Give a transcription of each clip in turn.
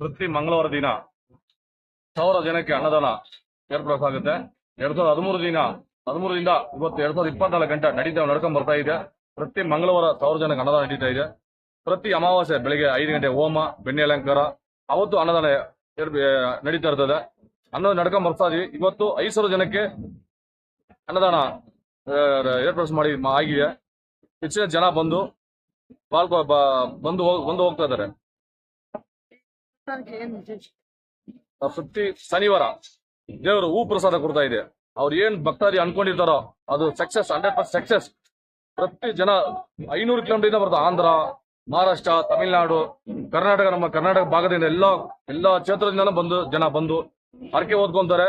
ಪ್ರತಿ ಮಂಗಳವಾರ ದಿನ. ಸಾವಿರ ಜನಕ್ಕೆ ಅನ್ನದಾನ ಏರ್ಪಡಿಸಲಾಗುತ್ತೆ ಎರಡ್ ಸಾವಿರದ ಹದಿಮೂರು ದಿನ ಹದಿಮೂರರಿಂದ ಇವತ್ತು ಎರಡ್ ಸಾವಿರದ ಇಪ್ಪತ್ನಾಲ್ಕು ಗಂಟೆ ನಡೀತಾ ನಡ್ಕೊಂಡ್ ಬರ್ತಾ ಇದೆ. ಪ್ರತಿ ಮಂಗಳವಾರ ಸಾವಿರ ಜನಕ್ಕೆ ಅನ್ನದಾನ ನಡೀತಾ ಇದೆ. ಪ್ರತಿ ಅಮಾವಾಸ್ಯೆ ಬೆಳಿಗ್ಗೆ ಐದು ಗಂಟೆ ಹೋಮ ಬೆಣ್ಣೆ ಅಲಂಕಾರ ಅವತ್ತು ಅನ್ನದಾನ ನಡೀತಾ ಇರ್ತದೆ. ಅನ್ನೋದು ನಡ್ಕೊಂಡ್ ಬರ್ತಾ ಇದೀವಿ. ಇವತ್ತು ಐದು ಸಾವಿರ ಜನಕ್ಕೆ ಅನ್ನದಾನ ಆ, ಏರ್ಪಡಿಸ್ ಮಾಡಿ ಆಗಿದೆ. ಹೆಚ್ಚಿನ ಜನ ಬಂದು ಬಂದು ಬಂದು ಹೋಗ್ತಾ ಇದ್ದಾರೆ. ಪ್ರತಿ ಶನಿವಾರ ದೇವರು ಹೂ ಪ್ರಸಾದ ಕೊಡ್ತಾ ಇದೆ. ಅವ್ರು ಏನ್ ಭಕ್ತಾದಿ ಅನ್ಕೊಂಡಿರ್ತಾರೋ ಅದು ಸಕ್ಸಸ್ ಹಂಡ್ರೆಡ್ ಪರ್ಸೆಂಟ್ ಸಕ್ಸಸ್ ಪ್ರತಿ ಜನ ಐನೂರು ಕಿಲೋಮೀಟರ್ ಬರ್ತಾರೆ ಆಂಧ್ರ, ಮಹಾರಾಷ್ಟ್ರ, ತಮಿಳುನಾಡು, ಕರ್ನಾಟಕ, ನಮ್ಮ ಕರ್ನಾಟಕ ಭಾಗದಿಂದ ಎಲ್ಲ ಎಲ್ಲ ಕ್ಷೇತ್ರದಿಂದಲೂ ಬಂದು ಜನ ಬಂದು ಹರಕೆ ಓದ್ಕೊಂತಾರೆ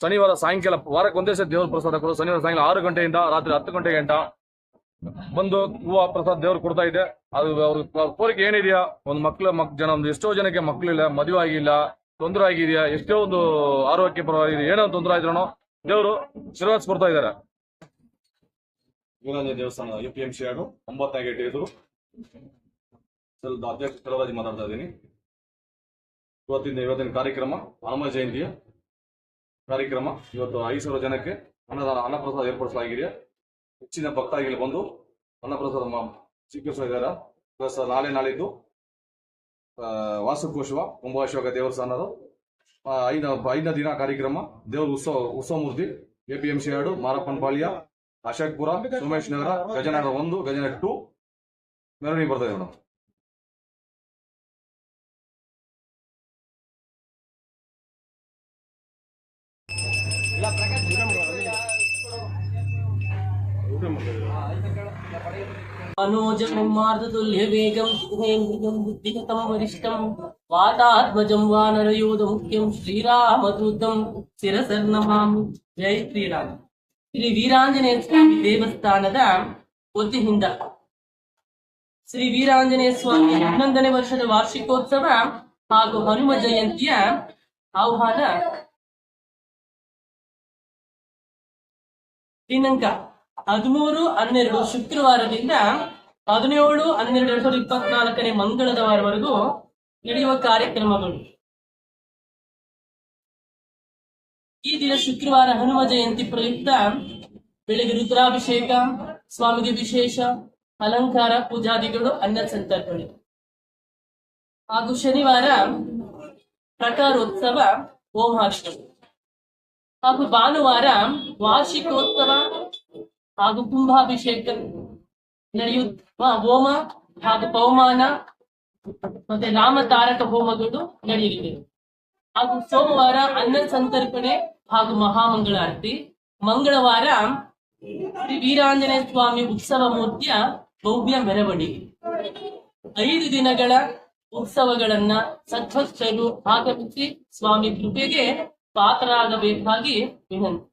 ಶನಿವಾರ ಸಾಯಂಕಾಲ ವಾರಕ್ಕೆ ಒಂದೇ ಸತಿ ದೇವ್ರ ಪ್ರಸಾದ ಕೊಡೋದು. ಶನಿವಾರ ಸಾಯಂಕಾಲ ಆರು ಗಂಟೆಯಿಂದ ರಾತ್ರಿ ಹತ್ತು ಗಂಟೆ ಗಂಟ ಬಂದು ಹೂವ ಪ್ರಸಾದ್ ದೇವ್ರು ಕೊಡ್ತಾ ಇದೆ. ಅದು ಅವ್ರ ಕೋರಿಕೆ ಏನಿದೆಯಾ, ಒಂದು ಮಕ್ಳು ಮಕ್ ಜನ ಒಂದು ಎಷ್ಟೋ ಜನಕ್ಕೆ ಮಕ್ಳಿಲ್ಲ ಮದುವೆ ಆಗಿಲ್ಲ, ತೊಂದರೆ ಆಗಿದೆಯಾ, ಎಷ್ಟೋ ಒಂದು ಆರೋಗ್ಯ ಪರವಾಗಿದೆ ಏನೋ ತೊಂದರೆ ಆದ್ರೂ ದೇವರು ಶಿರವಾಸ್ ಕೊಡ್ತಾ ಇದ್ದಾರೆ. ವೀರಾಂಜನೇಯ ದೇವಸ್ಥಾನ ಯು ಪಿ ಎಂ ಸಿ ಆಡು ಒಂಬತ್ತನೇ ಗೇಟ್ ಎದುರು. ಅಧ್ಯಕ್ಷ ಸ್ಥಳವಾಗಿ ಮಾತಾಡ್ತಾ ಇದ್ದೀನಿ. ಇವತ್ತಿನ ಇವತ್ತಿನ ಕಾರ್ಯಕ್ರಮ, ಹನುಮ ಜಯಂತಿಯ ಕಾರ್ಯಕ್ರಮ. ಇವತ್ತು ಐದು ಜನಕ್ಕೆ ಅನ್ನದಾನ, ಅನ್ನಪ್ರಸಾದ ಏರ್ಪಡಿಸಲಾಗಿದೆ ಹೆಚ್ಚಿನ ಭಕ್ತಾದಿಗಳು ಬಂದು ಅನ್ನಪ್ರಸಾದ ಸ್ವೀಕರಿಸಿದ್ದಾರೆ ಪ್ಲಸ್ ನಾಳೆ ನಾಳಿದ್ದು ವಾಸುಕೋಶವ ದೇವಸ್ಥಾನದ ಆ, ಐದ ಐದನೇ ದಿನ ಕಾರ್ಯಕ್ರಮ ದೇವರ ಉತ್ಸವ ಉತ್ಸವ ಮೂರ್ತಿ ಎ ಪಿ ಎಂ ಸಿ ಎರಡು ಮಾರಪ್ಪನಪಾಳ್ಯ ಅಶೋಕ್ಪುರ ಸೋಮೇಶ್ ನಗರ ಗಜನಗರ ಒಂದು ಗಜನಗರ ಟು. ಮೆರವಣಿಗೆ ಬರ್ತಾ ಇದೆ ಮೇಡಮ್. मनोजं मार्दतुल्यवेगं सुहेन्द्रियं बुद्धिगतं वरिष्ठं वातात्मजं वानरयोधमुख्यं श्रीरामदूतं ಶಿರಸರ್ನಮಾಮಿ ಜೈ ಶ್ರೀರಾಮ್ ಶ್ರೀ ವೀರಾಂಜನೇಯ ಸ್ವಾಮಿ ದೇವಸ್ಥಾನದ ವತಿಯಿಂದ ಶ್ರೀ ವೀರಾಂಜನೇಯ ಸ್ವಾಮಿ ಹನ್ನೊಂದನೇ ವರ್ಷದ ವಾರ್ಷಿಕೋತ್ಸವ ಹಾಗೂ ಹನುಮ ಜಯಂತಿಯ ಆಹ್ವಾನ ದಿನಾಂಕ ಹದಿಮೂರು, ಹನ್ನೆರಡು ಶುಕ್ರವಾರದಿಂದ ಹದಿನೇಳು, ಹನ್ನೆರಡು, ಎರಡ್ ಸಾವಿರದ ಇಪ್ಪತ್ನಾಲ್ಕನೇ ಮಂಗಳದ ವಾರವರೆಗೂ ನಡೆಯುವ ಕಾರ್ಯಕ್ರಮಗಳು ಈ ದಿನ ಶುಕ್ರವಾರ ಹನುಮ ಜಯಂತಿ ಪ್ರಯುಕ್ತ ಬೆಳಿಗ್ಗೆ ರುದ್ರಾಭಿಷೇಕ, ಸ್ವಾಮಿಗೆ ವಿಶೇಷ, ಅಲಂಕಾರ, ಪೂಜಾದಿಗಳು, ಅನ್ನ ಸಂತರ್ಪಣೆ. ಹಾಗೂ ಶನಿವಾರ ಪ್ರಕಾರೋತ್ಸವ, ಹೋಮಾಷ್ಟಮಿ. ಹಾಗೂ ಭಾನುವಾರ ವಾರ್ಷಿಕೋತ್ಸವ ಹಾಗೂ ಕುಂಭಾಭಿಷೇಕ ನಡೆಯುತ್ತ ಹೋಮ ಹಾಗೂ ಪವಮಾನ ಮತ್ತೆ ನಾಮತಾರಕ ಹೋಮಗಳು ನಡೆಯಲಿವೆ. ಹಾಗೂ ಸೋಮವಾರ ಅನ್ನ ಸಂತರ್ಪಣೆ ಹಾಗೂ ಮಹಾಮಂಗಳಾರತಿ ಮಂಗಳವಾರ ಶ್ರೀ ವೀರಾಂಜನೇಯ ಸ್ವಾಮಿ ಉತ್ಸವ ಮೂರ್ತಿಯ ಭವ್ಯ ಮೆರವಣಿಗೆ. ಐದು ದಿನಗಳ ಉತ್ಸವಗಳನ್ನ ಸತ್ವಸ್ಥರು ಆಗಮಿಸಿ ಸ್ವಾಮಿ ಕೃಪೆಗೆ ಪಾತ್ರರಾಗಬೇಕಾಗಿ ವಿನಂತಿ.